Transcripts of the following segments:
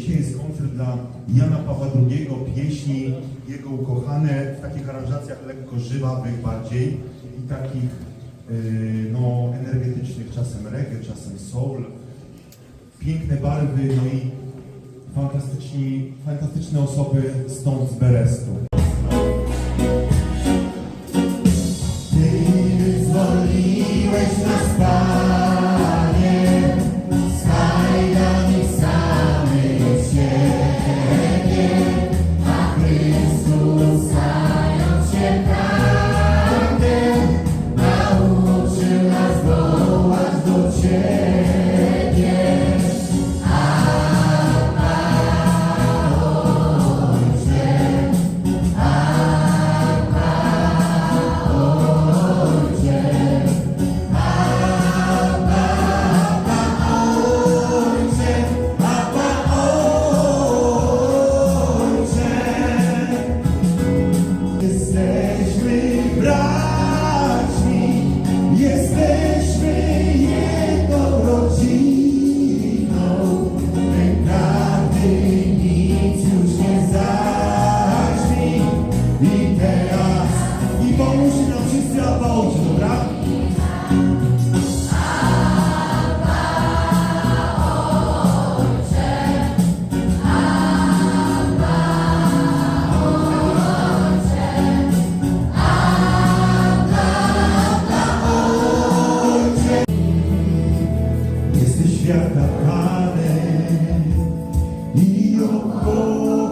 Dzisiaj jest koncert dla Jana Pawła II, pieśni jego ukochane w takich aranżacjach lekko żywawych bardziej i takich e, no, energetycznych, czasem reggae, czasem soul. Piękne barwy, no i fantastyczni, fantastyczne osoby stąd z Berestu. serce świata kany i około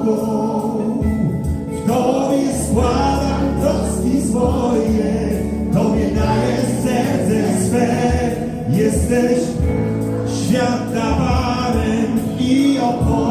Tobie składam troski swoje, Tobie daję serce swe. Jesteś świata panem i około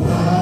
power.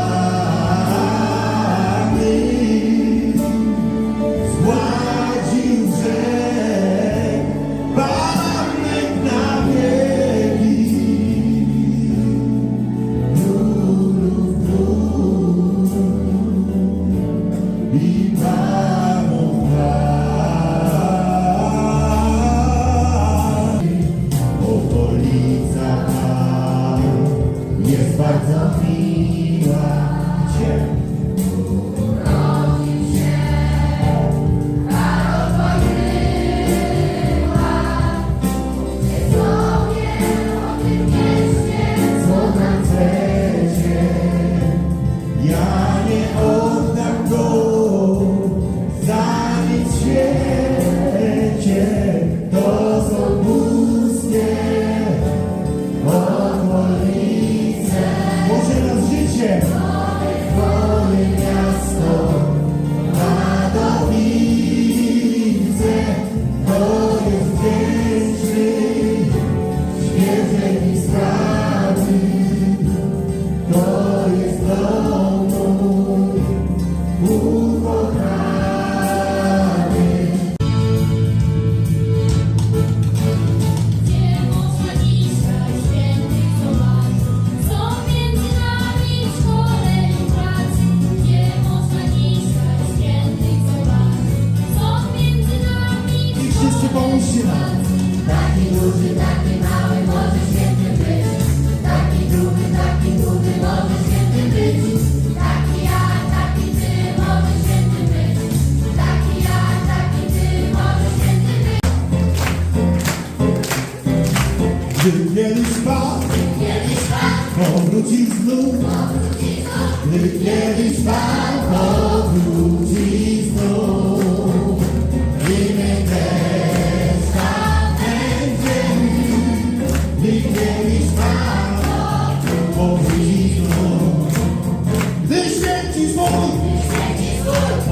święci swój,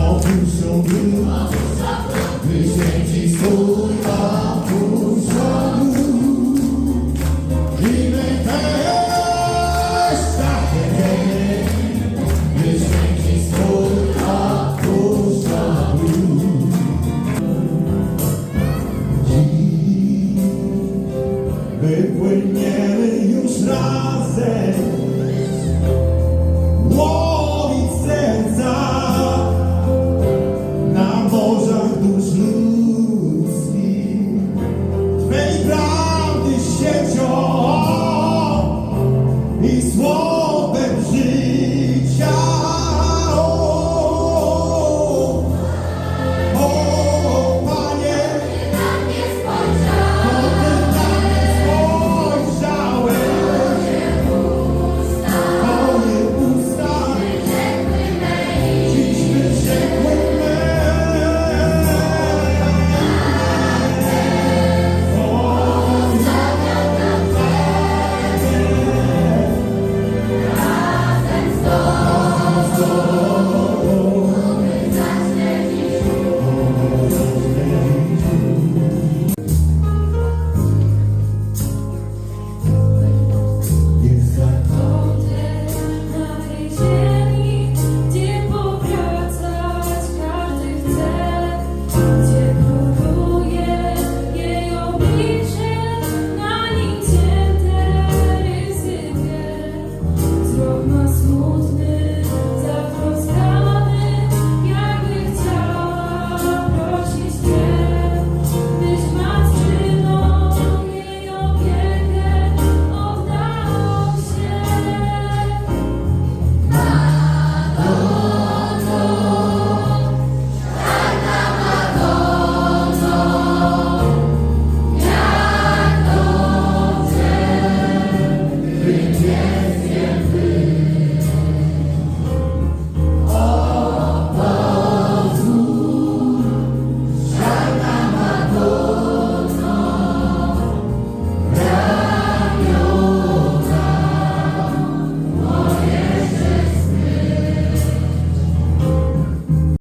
opuszczą grób, by święci swój, a cruz